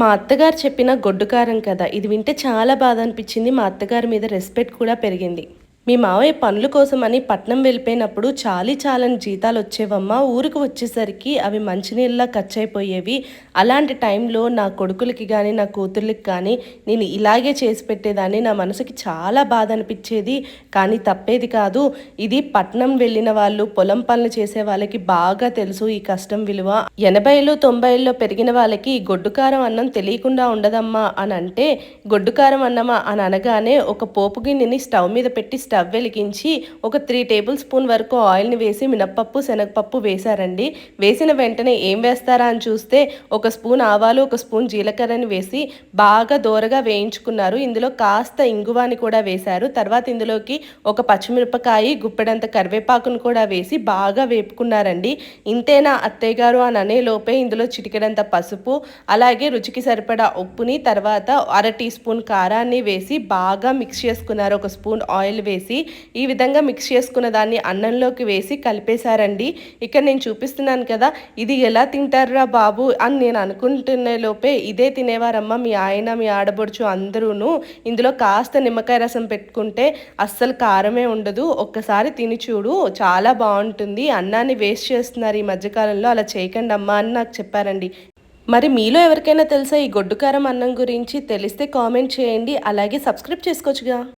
మా అత్తగారు చెప్పిన గొడ్డు కారం కదా ఇది వింటే చాలా బాధ అనిపించింది. మా అత్తగారి మీద రెస్పెక్ట్ కూడా పెరిగింది. మీ మావయ్య పనుల కోసమని పట్నం వెళ్ళిపోయినప్పుడు చాలీ చాలని జీతాలు వచ్చేవమ్మా. ఊరికి వచ్చేసరికి అవి మంచినీళ్ళ ఖర్చు అయిపోయేవి అలాంటి టైంలో నా కొడుకులకి కానీ నా కూతుర్లకి కానీ నేను ఇలాగే చేసి పెట్టేదాన్ని. నా మనసుకి చాలా బాధ అనిపించేది కానీ తప్పేది కాదు. ఇది పట్నం వెళ్ళిన వాళ్ళు పొలం పనులు చేసే వాళ్ళకి బాగా తెలుసు ఈ కష్టం విలువ. ఎనభైలో తొంభైలో పెరిగిన వాళ్ళకి ఈ గొడ్డుకారం అన్నం తెలియకుండా ఉండదమ్మా అని అంటే గొడ్డుకారం అన్నమా అని అనగానే ఒక పోపు గిన్నెని స్టవ్ మీద పెట్టి స్టవ్ వెలిగించి ఒక త్రీ టేబుల్ స్పూన్ వరకు ఆయిల్ని వేసి మినప్పప్పు శనగపప్పు వేశారండి. వేసిన వెంటనే ఏం వేస్తారా అని చూస్తే ఒక స్పూన్ ఆవాలు ఒక స్పూన్ జీలకర్రని వేసి బాగా దోరగా వేయించుకున్నారు. ఇందులో కాస్త ఇంగువాని కూడా వేశారు. తర్వాత ఇందులోకి ఒక పచ్చిమిరపకాయ గుప్పెడంత కరివేపాకును కూడా వేసి బాగా వేపుకున్నారండి. ఇంతేనా అత్తయ్య గారు అని అనే లోపే ఇందులో చిటికెడంత పసుపు అలాగే రుచికి సరిపడా ఉప్పుని తర్వాత అర టీ స్పూన్ కారాన్ని వేసి బాగా మిక్స్ చేసుకున్నారు. ఒక స్పూన్ ఆయిల్ వేసి ఈ విధంగా మిక్స్ చేసుకున్న దాన్ని అన్నంలోకి వేసి కలిపేశారండి. ఇక్కడ నేను చూపిస్తున్నాను కదా ఇది ఎలా తింటారురా బాబు అని నేను అనుకుంటున్న లోపే ఇదే తినేవారమ్మ మీ ఆయన మీ ఆడబడుచు అందరూను. ఇందులో కాస్త నిమ్మకాయ రసం పెట్టుకుంటే అస్సలు కారమే ఉండదు. ఒక్కసారి తిని చూడు చాలా బాగుంటుంది. అన్నాన్ని వేస్ట్ చేస్తున్నారు ఈ మధ్యకాలంలో అలా చేయకండి అమ్మా అని నాకు చెప్పారండి. మరి మీలో ఎవరికైనా తెలుసా ఈ గొడ్డుకారం అన్నం గురించి? తెలిస్తే కామెంట్ చేయండి. అలాగే సబ్స్క్రైబ్ చేసుకోవచ్చుగా.